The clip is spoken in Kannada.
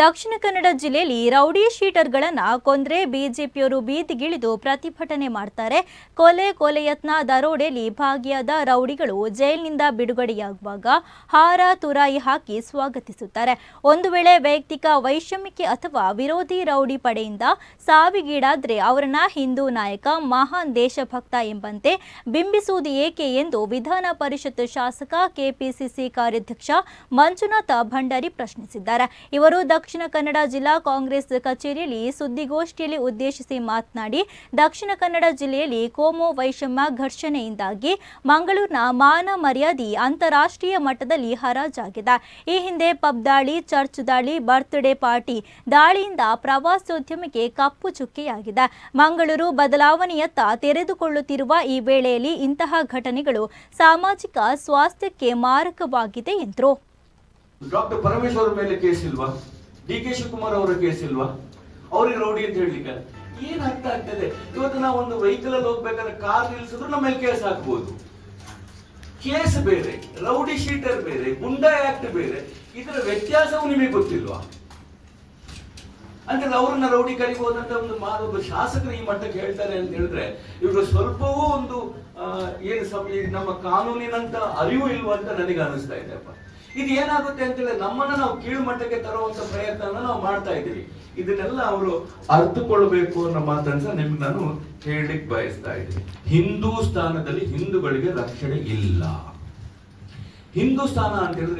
ದಕ್ಷಿಣ ಕನ್ನಡ ಜಿಲ್ಲೆಯಲ್ಲಿ ರೌಡಿ ಶೀಟರ್ಗಳನ್ನು ಕೊಂದ್ರೆ ಬಿಜೆಪಿಯವರು ಬೀದಿಗಿಳಿದು ಪ್ರತಿಭಟನೆ ಮಾಡ್ತಾರೆ. ಕೊಲೆ ಯತ್ನ ದರೋಡೆಯಲ್ಲಿ ಭಾಗಿಯಾದ ರೌಡಿಗಳು ಜೈಲಿನಿಂದ ಬಿಡುಗಡೆಯಾಗುವಾಗ ಹಾರ ತುರಾಯಿ ಹಾಕಿ ಸ್ವಾಗತಿಸುತ್ತಾರೆ. ಒಂದು ವೇಳೆ ವೈಯಕ್ತಿಕ ವೈಷಮ್ಯಕ್ಕೆ ಅಥವಾ ವಿರೋಧಿ ರೌಡಿ ಪಡೆಯಿಂದ ಸಾವಿಗೀಡಾದ್ರೆ ಅವರನ್ನ ಹಿಂದೂ ನಾಯಕ, ಮಹಾನ್ ದೇಶಭಕ್ತ ಎಂಬಂತೆ ಬಿಂಬಿಸುವುದು ಏಕೆ ಎಂದು ವಿಧಾನ ಪರಿಷತ್ ಶಾಸಕ, ಕೆಪಿಸಿಸಿ ಕಾರ್ಯಾಧ್ಯಕ್ಷ ಮಂಜುನಾಥ ಭಂಡಾರಿ ಪ್ರಶ್ನಿಸಿದ್ದಾರೆ. ಇವರು ದಕ್ಷಿಣ ಕನ್ನಡ ಜಿಲ್ಲಾ ಕಾಂಗ್ರೆಸ್ ಕಚೇರಿಯಲ್ಲಿ ಸುದ್ದಿಗೋಷ್ಠಿಯಲ್ಲಿ ಉದ್ದೇಶಿಸಿ ಮಾತನಾಡಿ, ದಕ್ಷಿಣ ಕನ್ನಡ ಜಿಲ್ಲೆಯಲ್ಲಿ ಕೋಮೋ ವೈಷಮ್ಯ ಘರ್ಷಣೆಯಿಂದಾಗಿ ಮಂಗಳೂರಿನ ಮಾನ ಮರ್ಯಾದೆ ಅಂತಾರಾಷ್ಟ್ರೀಯ ಮಟ್ಟದಲ್ಲಿ ಹರಾಜಾಗಿದೆ. ಈ ಹಿಂದೆ ಪಬ್ ದಾಳಿ, ಚರ್ಚ್ ದಾಳಿ, ಬರ್ತ್ಡೇ ಪಾರ್ಟಿ ದಾಳಿಯಿಂದ ಪ್ರವಾಸೋದ್ಯಮಕ್ಕೆ ಕಪ್ಪು ಚುಕ್ಕೆಯಾಗಿದೆ. ಮಂಗಳೂರು ಬದಲಾವಣೆಯತ್ತ ತೆರೆದುಕೊಳ್ಳುತ್ತಿರುವ ಈ ವೇಳೆಯಲ್ಲಿ ಇಂತಹ ಘಟನೆಗಳು ಸಾಮಾಜಿಕ ಸ್ವಾಸ್ಥ್ಯಕ್ಕೆ ಮಾರಕವಾಗಿದೆ ಎಂದರು. ಡಾಕ್ಟರ್ ಪರಮೇಶ್ವರ ಮೇಲೆ ಕೇಸ್ ಇಲ್ವಾ? ಡಿ ಕೆ ಶಿವಕುಮಾರ್ ಅವರ ಕೇಸ್ ಇಲ್ವಾ? ಅವ್ರಿಗೆ ರೌಡಿ ಅಂತ ಹೇಳಲಿಕ್ಕೆ ಏನ್ ಅರ್ಥ ಆಗ್ತದೆ? ಇವತ್ತು ನಾವು ಒಂದು ವೆಹಿಕಲ್ ಅಲ್ಲಿ ಹೋಗ್ಬೇಕಾದ್ರೆ ಕಾರ್ ನಿಲ್ಸಿದ್ರು ನಮ್ಮ ಮೇಲೆ ಕೇಸ್ ಹಾಕ್ಬೋದು. ಕೇಸ್ ಬೇರೆ, ರೌಡಿ ಶೀಟರ್ ಬೇರೆ ಗುಂಡಾ ಆಕ್ಟ್ ಬೇರೆ, ಇದರ ವ್ಯತ್ಯಾಸವು ನಿಮಗೆ ಗೊತ್ತಿಲ್ವಾ? ಅಂದ್ರೆ ಅವ್ರನ್ನ ರೌಡಿ ಕರಿಬಹುದಂತ ಒಂದು ಮಾತು ಒಬ್ಬ ಶಾಸಕರು ಈ ಮಟ್ಟಕ್ಕೆ ಹೇಳ್ತಾರೆ ಅಂತ ಹೇಳಿದ್ರೆ, ಇವರು ಸ್ವಲ್ಪವೂ ಒಂದು ಏನು ನಮ್ಮ ಕಾನೂನಿನಂತ ಅರಿವು ಇಲ್ವಾ ಅಂತ ನನಗೆ ಅನಿಸ್ತಾ ಇದೆಯಪ್ಪ ಇದು ಏನಾಗುತ್ತೆ ಅಂತ ಹೇಳಿದ್ರೆ ನಮ್ಮನ್ನ ನಾವು ಕೀಳು ಮಟ್ಟಕ್ಕೆ ತರುವಂತ ಪ್ರಯತ್ನ ನಾವು ಮಾಡ್ತಾ ಇದ್ದೀವಿ. ಇದನ್ನೆಲ್ಲ ಅವರು ಅರ್ಥಕೊಳ್ಬೇಕು ಅನ್ನೋ ಮಾತನ್ನ ನಿಮ್ಗೆ ನಾನು ಹೇಳಲಿಕ್ಕೆ ಬಯಸ್ತಾ ಇದ್ದೀನಿ. ಹಿಂದೂಸ್ತಾನದಲ್ಲಿ ಹಿಂದೂಗಳಿಗೆ ರಕ್ಷಣೆ ಇಲ್ಲ. ಹಿಂದೂಸ್ತಾನ ಅಂತ ಹೇಳಿದ್ರೆ